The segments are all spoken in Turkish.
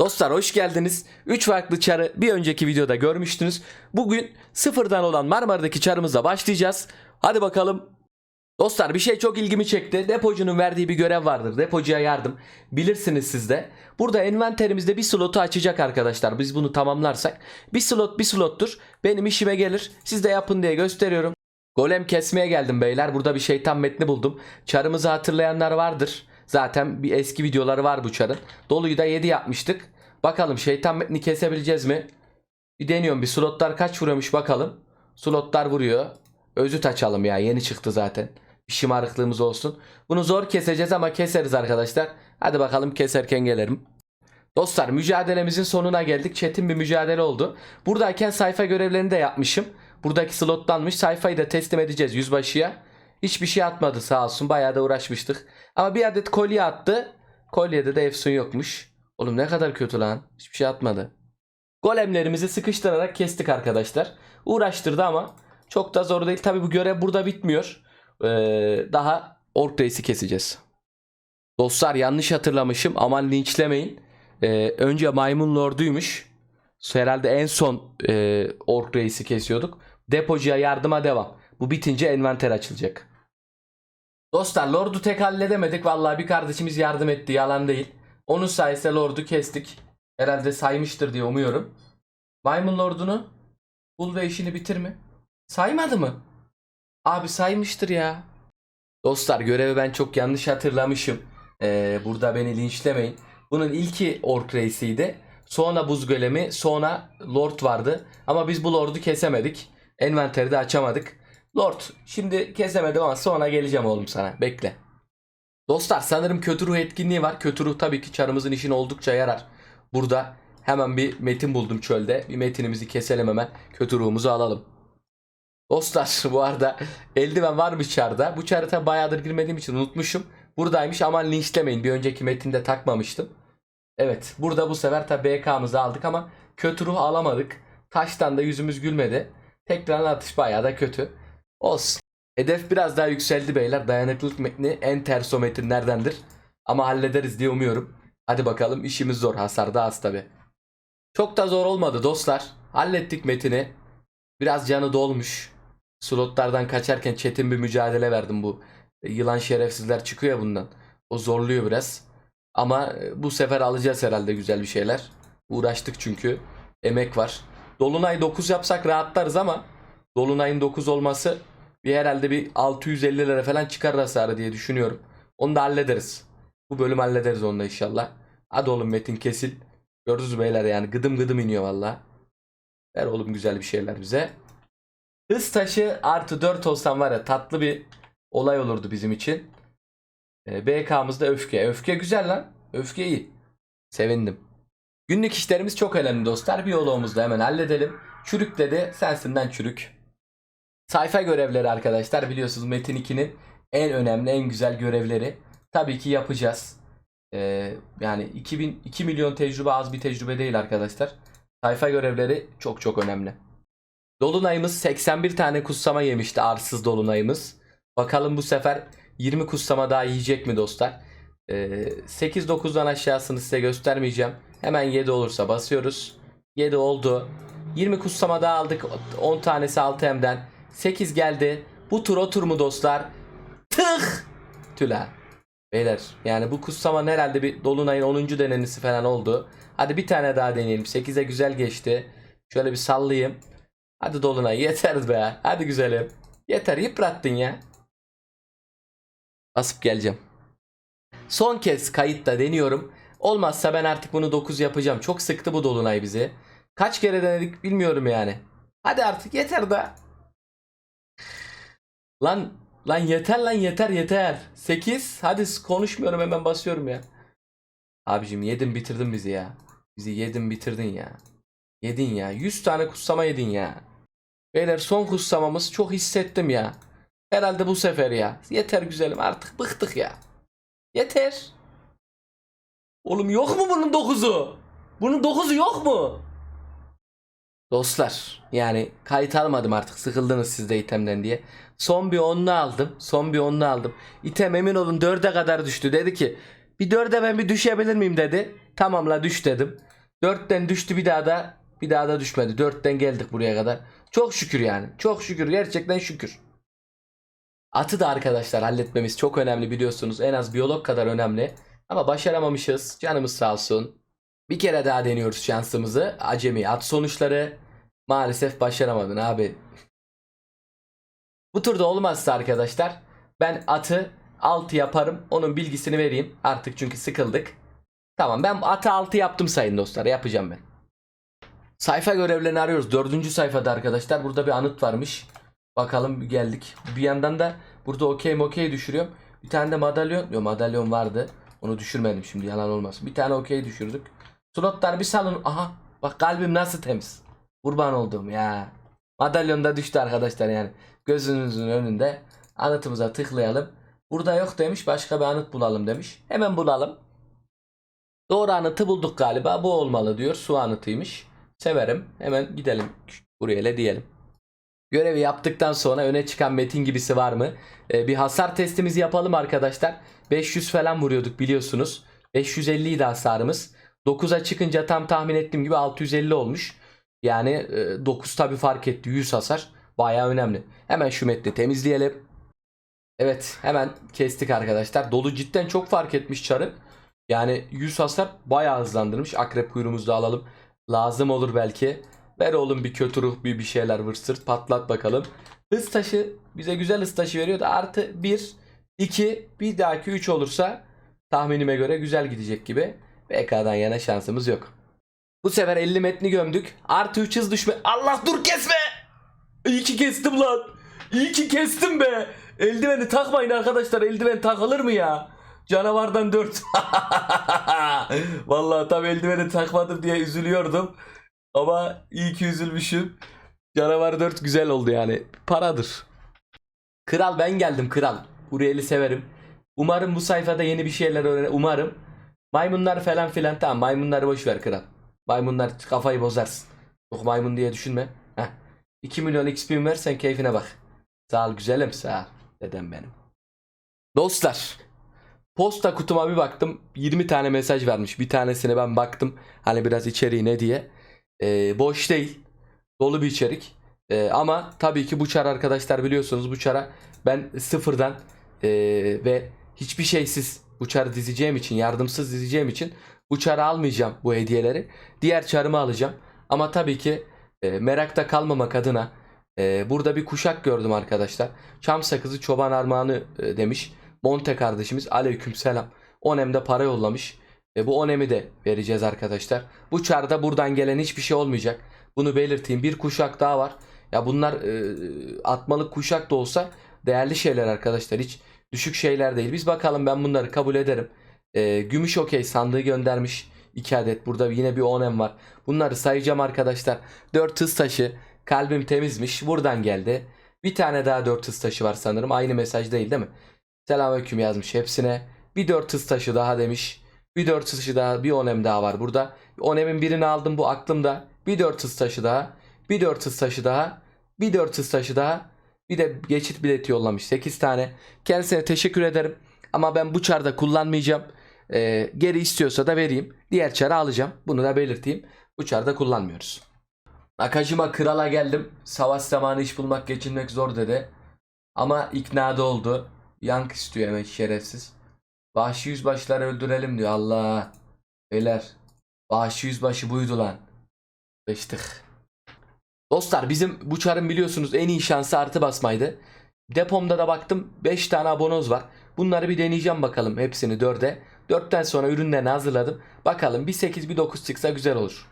Dostlar hoş geldiniz. 3 farklı çarı bir önceki videoda görmüştünüz. Bugün sıfırdan olan Marmara'daki çarımızla başlayacağız. Hadi bakalım. Dostlar bir şey çok ilgimi çekti. Depocunun verdiği bir görev vardır. Depocuya yardım. Bilirsiniz siz de. Burada envanterimizde bir slotu açacak arkadaşlar. Biz bunu tamamlarsak. Bir slot bir slottur. Benim işime gelir. Siz de yapın diye gösteriyorum. Golem kesmeye geldim beyler. Burada bir şeytan metni buldum. Çarımızı hatırlayanlar vardır. Zaten bir eski videoları var bu çarın. Doluyu da 7 yapmıştık. Bakalım şeytan metni kesebileceğiz mi? Bir deniyorum. Bir slotlar kaç vuruyormuş bakalım. Slotlar vuruyor. Özüt açalım ya. Yeni çıktı zaten. Bir şımarıklığımız olsun. Bunu zor keseceğiz ama keseriz arkadaşlar. Hadi bakalım keserken gelirim. Dostlar mücadelemizin sonuna geldik. Çetin bir mücadele oldu. Buradayken sayfa görevlerini de yapmışım. Buradaki slotlanmış. Sayfayı da teslim edeceğiz yüzbaşıya. Hiçbir şey atmadı sağ olsun. Bayağı da uğraşmıştık. Ama bir adet kolye attı. Kolyede de efsun yokmuş. Oğlum ne kadar kötü lan. Hiçbir şey atmadı. Golemlerimizi sıkıştırarak kestik arkadaşlar. Uğraştırdı ama çok da zor değil. Tabi bu görev burada bitmiyor. Ee, daha Ork Reis'i keseceğiz. Dostlar yanlış hatırlamışım. Aman linçlemeyin. Ee, önce Maymun Lord'uymuş. Herhalde en son e, Ork Reis'i kesiyorduk. Depocuya yardıma devam. Bu bitince envanter açılacak. Dostlar Lord'u tek halledemedik. Vallahi bir kardeşimiz yardım etti. Yalan değil. Onun sayesinde Lord'u kestik. Herhalde saymıştır diye umuyorum. Maymun Lord'unu bul ve işini bitir mi? Saymadı mı? Abi saymıştır ya. Dostlar görevi ben çok yanlış hatırlamışım. Ee, burada beni linçlemeyin. Bunun ilki Ork Reis'iydi. Sonra Buz Golemi, sonra Lord vardı. Ama biz bu Lord'u kesemedik. Envanteri de açamadık. Lord şimdi kesemedim ama sonra geleceğim oğlum sana. Bekle. Dostlar sanırım kötü ruh etkinliği var. Kötü ruh tabii ki çarımızın işine oldukça yarar. Burada hemen bir metin buldum çölde. Bir metinimizi keselim hemen. Kötü ruhumuzu alalım. Dostlar bu arada eldiven varmış çarda. Bu çarı tabi bayağıdır girmediğim için unutmuşum. Buradaymış aman linçlemeyin. Bir önceki metinde takmamıştım. Evet burada bu sefer tabi BK'mızı aldık ama kötü ruh alamadık. Taştan da yüzümüz gülmedi. Tekrar atış bayağı da kötü. Olsun. Hedef biraz daha yükseldi beyler. Dayanıklılık metni en ters o metinlerdendir. Ama hallederiz diye umuyorum. Hadi bakalım işimiz zor. Hasar da az tabi. Çok da zor olmadı dostlar. Hallettik metini. Biraz canı dolmuş. Slotlardan kaçarken çetin bir mücadele verdim bu. e, Yılan şerefsizler çıkıyor bundan. O zorluyor biraz. Ama e, bu sefer alacağız herhalde güzel bir şeyler. Uğraştık çünkü. Emek var. Dolunay 9 yapsak rahatlarız ama Dolunay'ın 9 olması bir herhalde bir 650 lira falan çıkar hasarı diye düşünüyorum. Onu da hallederiz. Bu bölüm hallederiz onu da inşallah. Hadi oğlum Metin kesil. Gördünüz beyler yani gıdım gıdım iniyor valla. Ver oğlum güzel bir şeyler bize. Hız taşı artı 4 olsam var ya tatlı bir olay olurdu bizim için. Ee, BK'mızda öfke. Öfke güzel lan. Öfke iyi. Sevindim. Günlük işlerimiz çok önemli dostlar. Bir yolumuzu hemen halledelim. Çürük dedi. Sensinden çürük. Sayfa görevleri arkadaşlar. Biliyorsunuz Metin 2'nin en önemli, en güzel görevleri. Tabii ki yapacağız. Ee, yani 2000, 2 milyon tecrübe az bir tecrübe değil arkadaşlar. Sayfa görevleri çok çok önemli. Dolunayımız 81 tane kutsama yemişti arsız dolunayımız. Bakalım bu sefer 20 kutsama daha yiyecek mi dostlar? Ee, 8-9'dan aşağısını size göstermeyeceğim. Hemen 7 olursa basıyoruz. 7 oldu. 20 kutsama daha aldık. 10 tanesi 6M'den. 8 geldi. Bu tur o tur mu dostlar? Tıh! Tüla. Beyler yani bu kutsama herhalde bir Dolunay'ın 10. denenisi falan oldu. Hadi bir tane daha deneyelim. 8'e güzel geçti. Şöyle bir sallayayım. Hadi Dolunay yeter be. Hadi güzelim. Yeter yıprattın ya. Basıp geleceğim. Son kez kayıtta deniyorum. Olmazsa ben artık bunu 9 yapacağım. Çok sıktı bu Dolunay bizi. Kaç kere denedik bilmiyorum yani. Hadi artık yeter de. Lan lan yeter lan yeter yeter. 8 hadi konuşmuyorum hemen basıyorum ya. Abicim yedin bitirdin bizi ya. Bizi yedin bitirdin ya. Yedin ya. 100 tane kutsama yedin ya. Beyler son kutsamamız çok hissettim ya. Herhalde bu sefer ya. Yeter güzelim artık bıktık ya. Yeter. Oğlum yok mu bunun 9'u? Bunun 9'u yok mu? Dostlar yani kayıt almadım artık sıkıldınız siz de itemden diye. Son bir onlu aldım. Son bir onlu aldım. İtem emin olun 4'e kadar düştü. Dedi ki bir 4'e ben bir düşebilir miyim dedi. Tamam la düş dedim. 4'ten düştü bir daha da bir daha da düşmedi. 4'ten geldik buraya kadar. Çok şükür yani. Çok şükür gerçekten şükür. Atı da arkadaşlar halletmemiz çok önemli biliyorsunuz. En az biyolog kadar önemli. Ama başaramamışız. Canımız sağ olsun. Bir kere daha deniyoruz şansımızı. Acemi at sonuçları. Maalesef başaramadın abi. Bu turda olmazsa arkadaşlar ben atı 6 yaparım. Onun bilgisini vereyim. Artık çünkü sıkıldık. Tamam ben atı 6 yaptım sayın dostlar. Yapacağım ben. Sayfa görevlerini arıyoruz. Dördüncü sayfada arkadaşlar. Burada bir anıt varmış. Bakalım geldik. Bir yandan da burada okey okey düşürüyorum. Bir tane de madalyon. Yok madalyon vardı. Onu düşürmedim şimdi yalan olmasın. Bir tane okey düşürdük. Slotlar bir salın. Aha bak kalbim nasıl temiz. Kurban olduğum ya. Madalyon da düştü arkadaşlar yani. Gözünüzün önünde. Anıtımıza tıklayalım. Burada yok demiş. Başka bir anıt bulalım demiş. Hemen bulalım. Doğru anıtı bulduk galiba. Bu olmalı diyor. Su anıtıymış. Severim. Hemen gidelim. Buraya ele diyelim. Görevi yaptıktan sonra öne çıkan metin gibisi var mı? Ee, bir hasar testimizi yapalım arkadaşlar. 500 falan vuruyorduk biliyorsunuz. 550 idi hasarımız. 9'a çıkınca tam tahmin ettiğim gibi 650 olmuş. Yani e, 9 tabi fark etti. 100 hasar. Baya önemli. Hemen şu metni temizleyelim. Evet hemen kestik arkadaşlar. Dolu cidden çok fark etmiş çarı. Yani 100 hasar bayağı hızlandırmış. Akrep kuyruğumuzu da alalım. Lazım olur belki. Ver oğlum bir kötü ruh bir bir şeyler vır sırt patlat bakalım. Hız taşı bize güzel hız taşı veriyor da artı 1, 2 bir dahaki 3 olursa tahminime göre güzel gidecek gibi. BK'dan yana şansımız yok. Bu sefer 50 metni gömdük. Artı 3 hız düşme. Allah dur kesme. İyi ki kestim lan. İyi ki kestim be. Eldiveni takmayın arkadaşlar. Eldiven takılır mı ya? Canavardan 4. Vallahi tam eldiveni takmadım diye üzülüyordum. Ama iyi ki üzülmüşüm. Canavar 4 güzel oldu yani. Paradır. Kral ben geldim kral. Uriel'i severim. Umarım bu sayfada yeni bir şeyler öğren. Umarım. Maymunlar falan filan tamam maymunları boş ver kral. Maymunlar kafayı bozarsın. Yok maymun diye düşünme. Heh. 2 milyon XP'm versen keyfine bak. Sağ ol güzelim sağ ol. Dedem benim. Dostlar. Posta kutuma bir baktım. 20 tane mesaj vermiş. Bir tanesine ben baktım. Hani biraz içeriği ne diye. Ee, boş değil. Dolu bir içerik. Ee, ama tabii ki bu çar arkadaşlar biliyorsunuz bu çara ben sıfırdan ee, ve hiçbir şeysiz bu çarı dizeceğim için yardımsız dizeceğim için bu çarı almayacağım bu hediyeleri. Diğer çarımı alacağım. Ama tabii ki e, merakta kalmamak adına e, burada bir kuşak gördüm arkadaşlar. Çam sakızı çoban armağanı e, demiş. Monte kardeşimiz aleykümselam. Onem'de para yollamış. E, bu onemi de vereceğiz arkadaşlar. Bu çarda buradan gelen hiçbir şey olmayacak. Bunu belirteyim. Bir kuşak daha var. Ya bunlar e, atmalık kuşak da olsa değerli şeyler arkadaşlar. Hiç düşük şeyler değil. Biz bakalım ben bunları kabul ederim. E, gümüş okey sandığı göndermiş. 2 adet. Burada yine bir onem var. Bunları sayacağım arkadaşlar. 4 hız taşı. Kalbim temizmiş. Buradan geldi. Bir tane daha 4 hız taşı var sanırım. Aynı mesaj değil değil mi? Selamünaleyküm yazmış hepsine. Bir 4 hız taşı daha demiş. Bir 4 hız taşı daha. Bir onem daha var burada. Onemin birini aldım bu aklımda. Bir 4 hız taşı daha. Bir 4 hız taşı daha. Bir 4 hız taşı daha. Bir de geçit bileti yollamış 8 tane. Kendisine teşekkür ederim. Ama ben bu çarda kullanmayacağım. Ee, geri istiyorsa da vereyim. Diğer çarı alacağım. Bunu da belirteyim. Bu çarda kullanmıyoruz. Nakajima krala geldim. Savaş zamanı iş bulmak geçinmek zor dedi. Ama ikna da oldu. Yank istiyor hemen şerefsiz. Vahşi yüzbaşıları öldürelim diyor. Allah. Beyler. Vahşi yüzbaşı buydu lan. Beştik. Dostlar bizim bu çarın biliyorsunuz en iyi şansı artı basmaydı. Depomda da baktım 5 tane abonoz var. Bunları bir deneyeceğim bakalım hepsini 4'e. 4'ten sonra ürünlerini hazırladım. Bakalım bir 8 bir 9 çıksa güzel olur.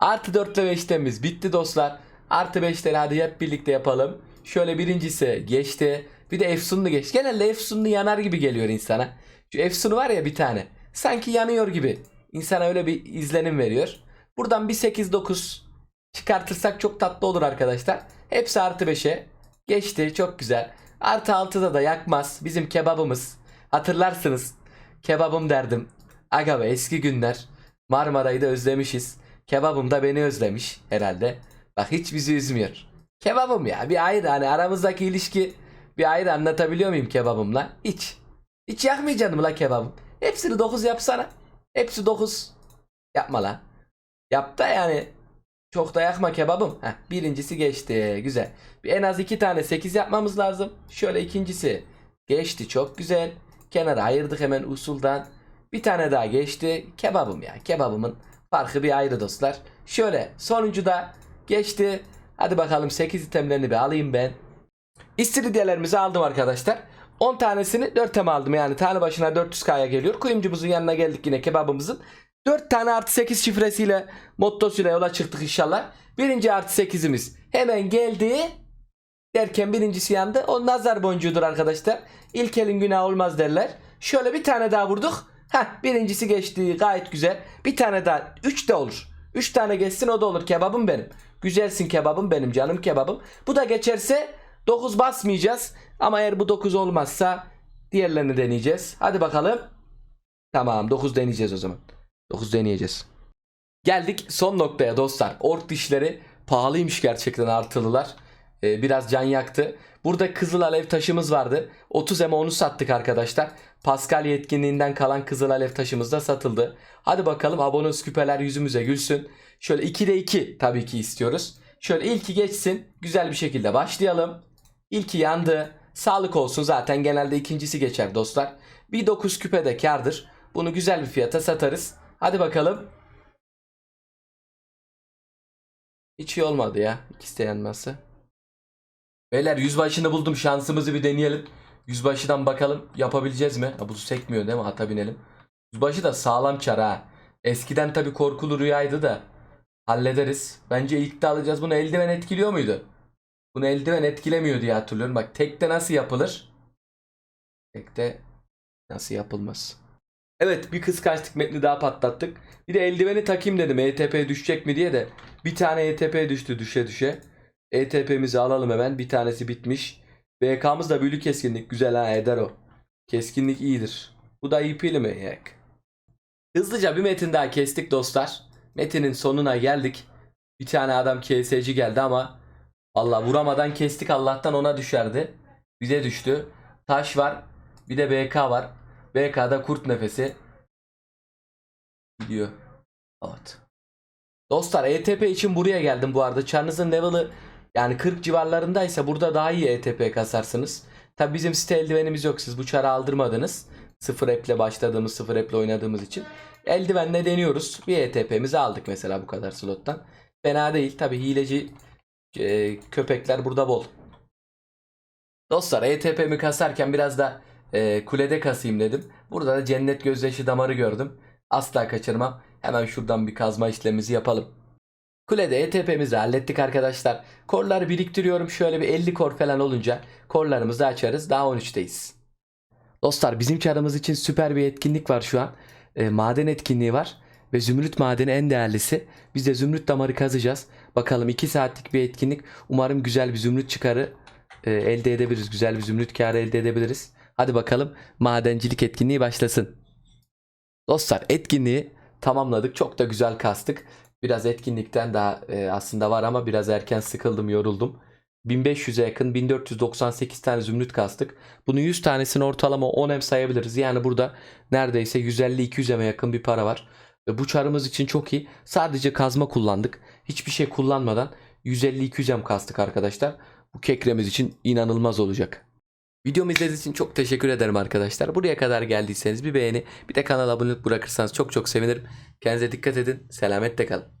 Artı 4 ile 5'temiz bitti dostlar. Artı 5'leri hadi hep birlikte yapalım. Şöyle birincisi geçti. Bir de Efsunlu geç. Genelde Efsunlu yanar gibi geliyor insana. Şu Efsunlu var ya bir tane. Sanki yanıyor gibi. İnsana öyle bir izlenim veriyor. Buradan bir 8-9 çıkartırsak çok tatlı olur arkadaşlar. Hepsi artı 5'e. Geçti çok güzel. Artı 6'da da yakmaz. Bizim kebabımız. Hatırlarsınız. Kebabım derdim. Aga be eski günler. Marmara'yı da özlemişiz. Kebabım da beni özlemiş herhalde. Bak hiç bizi üzmüyor. Kebabım ya bir ayrı hani aramızdaki ilişki bir ayrı anlatabiliyor muyum kebabımla? Hiç. Hiç yakmayacaksın la kebabım? Hepsini 9 yapsana. Hepsi 9. Yapma la. Yap da yani çok da yakma kebabım. Heh, birincisi geçti. Güzel. Bir en az iki tane 8 yapmamız lazım. Şöyle ikincisi. Geçti. Çok güzel. Kenara ayırdık hemen usuldan. Bir tane daha geçti. Kebabım ya. Kebabımın farkı bir ayrı dostlar. Şöyle sonuncu da geçti. Hadi bakalım 8 itemlerini bir alayım ben. İstiridyelerimizi aldım arkadaşlar. 10 tanesini 4 tem aldım. Yani tane başına 400k'ya geliyor. Kuyumcumuzun yanına geldik yine kebabımızın. 4 tane artı 8 şifresiyle mottosuyla yola çıktık inşallah. Birinci artı 8'imiz hemen geldi. Derken birincisi yandı. O nazar boncuğudur arkadaşlar. İlk elin günah olmaz derler. Şöyle bir tane daha vurduk. Heh birincisi geçti gayet güzel. Bir tane daha 3 de olur. 3 tane geçsin o da olur kebabım benim. Güzelsin kebabım benim canım kebabım. Bu da geçerse 9 basmayacağız. Ama eğer bu 9 olmazsa diğerlerini deneyeceğiz. Hadi bakalım. Tamam 9 deneyeceğiz o zaman. 9 deneyeceğiz. Geldik son noktaya dostlar. Ork dişleri pahalıymış gerçekten artılılar. Ee, biraz can yaktı. Burada kızıl alev taşımız vardı. 30 ema onu sattık arkadaşlar. Pascal yetkinliğinden kalan kızıl alev taşımız da satıldı. Hadi bakalım abonus küpeler yüzümüze gülsün. Şöyle 2'de 2 tabii ki istiyoruz. Şöyle ilki geçsin. Güzel bir şekilde başlayalım. İlki yandı. Sağlık olsun zaten genelde ikincisi geçer dostlar. Bir 9 küpe de kardır. Bunu güzel bir fiyata satarız. Hadi bakalım. Hiç iyi olmadı ya. İkisi de yanması. Beyler yüzbaşını buldum. Şansımızı bir deneyelim. Yüzbaşıdan bakalım yapabileceğiz mi? Ha, bu sekmiyor değil mi? Ata binelim. Yüzbaşı da sağlam çar ha. Eskiden tabi korkulu rüyaydı da. Hallederiz. Bence ilk de alacağız. Bunu eldiven etkiliyor muydu? Bunu eldiven etkilemiyor diye hatırlıyorum. Bak tekte nasıl yapılır? Tekte nasıl yapılmaz? Evet bir kıskançlık metni daha patlattık. Bir de eldiveni takayım dedim ETP düşecek mi diye de. Bir tane ETP düştü düşe düşe. ETP'mizi alalım hemen. Bir tanesi bitmiş. BK'mız da büyülü keskinlik. Güzel ha eder o. Keskinlik iyidir. Bu da IP'li mi? Yok. Hızlıca bir metin daha kestik dostlar. Metinin sonuna geldik. Bir tane adam KS'ci geldi ama Allah vuramadan kestik Allah'tan ona düşerdi. Bize düştü. Taş var. Bir de BK var. BK'da kurt nefesi. Gidiyor. Evet. Dostlar ETP için buraya geldim bu arada. Çarınızın level'ı yani 40 civarlarındaysa burada daha iyi ETP kasarsınız. Tabi bizim site eldivenimiz yok. Siz bu çarı aldırmadınız. Sıfır app'le başladığımız, sıfır app'le oynadığımız için. Eldivenle deniyoruz. Bir ETP'mizi aldık mesela bu kadar slottan. Fena değil. Tabi hileci e, köpekler burada bol. Dostlar ETP'mi kasarken biraz da e, kulede kasayım dedim. Burada da cennet gözyaşı damarı gördüm. Asla kaçırmam. Hemen şuradan bir kazma işlemimizi yapalım. Kulede ETP'mizi hallettik arkadaşlar. Korları biriktiriyorum. Şöyle bir 50 kor falan olunca korlarımızı açarız. Daha 13'teyiz. Dostlar bizim çarımız için süper bir etkinlik var şu an. E, maden etkinliği var. Ve zümrüt madeni en değerlisi. Biz de zümrüt damarı kazacağız. Bakalım 2 saatlik bir etkinlik. Umarım güzel bir zümrüt çıkarı e, elde edebiliriz. Güzel bir zümrüt karı elde edebiliriz. Hadi bakalım madencilik etkinliği başlasın. Dostlar etkinliği tamamladık. Çok da güzel kastık. Biraz etkinlikten daha e, aslında var ama biraz erken sıkıldım, yoruldum. 1500'e yakın 1498 tane zümrüt kastık. Bunun 100 tanesini ortalama 10 em sayabiliriz. Yani burada neredeyse 150-200 eme yakın bir para var. Ve bu çarımız için çok iyi. Sadece kazma kullandık. Hiçbir şey kullanmadan 150-200 em kastık arkadaşlar. Bu kekremiz için inanılmaz olacak. Videomu izlediğiniz için çok teşekkür ederim arkadaşlar. Buraya kadar geldiyseniz bir beğeni bir de kanala abone bırakırsanız çok çok sevinirim. Kendinize dikkat edin. Selametle kalın.